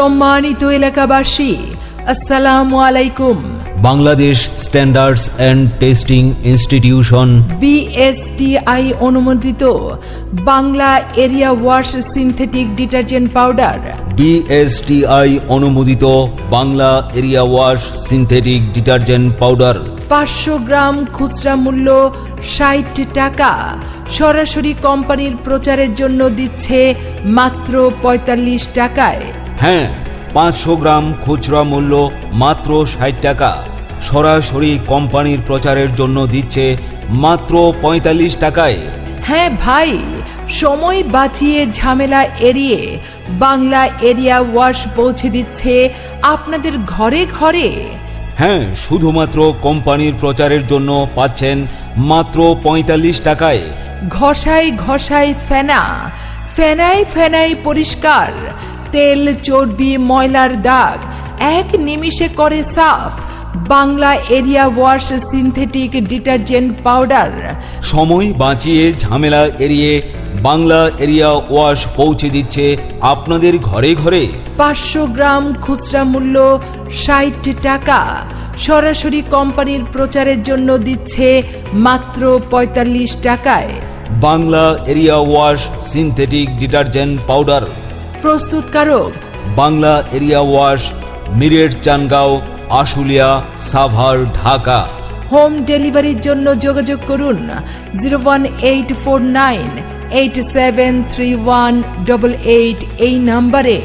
সম্মানিত এলাকাবাসী আসসালামু আলাইকুম। Bangladesh standards and testing institution BSTI অনুমোদিত Bangla area wash synthetic detergent powder. BSTI অনুমোদিত Bangla area wash synthetic detergent powder. পাঁচশো গ্রাম খুচরা মূল্য ষাট টাকা। সরাসরি কোম্পানির প্রচারের জন্য দিচ্ছে মাত্র পঁয়তাল্লিশ টাকায়। হ্যাঁ পাঁচশো গ্রাম খুচরা মূল্য মাত্র ষাট টাকা। সরাসরি কোম্পানির প্রচারের জন্য দিচ্ছে মাত্র পঁয়তাল্লিশ টাকায়। হ্যাঁ ভাই সময় বাঁচিয়ে ঝামেলা এড়িয়ে বাংলা এরিয়া ওয়াশ পৌঁছে দিচ্ছে আপনাদের ঘরে ঘরে। হ্যাঁ শুধুমাত্র কোম্পানির প্রচারের জন্য পাচ্ছেন মাত্র পঁয়তাল্লিশ টাকায়। ঘষাই ঘষায় ফেনা ফেনাই ফেনাই পরিষ্কার তেল চর্বি ময়লার দাগ। এক নিমিষে করে সাফ। Bangla area wash synthetic detergent powder. সময় বাঁচিয়ে ঝামেলা এড়িয়ে বাংলা এরিয়া ওয়াশ পৌঁছে দিচ্ছে আপনাদের ঘরে ঘরে। পাঁচশো গ্রাম খুচরা মূল্য ষাট টাকা। সরাসরি কোম্পানির প্রচারের জন্য দিচ্ছে মাত্র পঁয়তাল্লিশ টাকায়। Bangla area wash synthetic detergent powder. প্রস্তুতকারক। Bangla area wash muriate Changaon Ashulia Savar Dhaka. Home ডেলিভারির জন্য যোগাযোগ করুন zero one eight four nine eight seven three one double eight এই নম্বরে।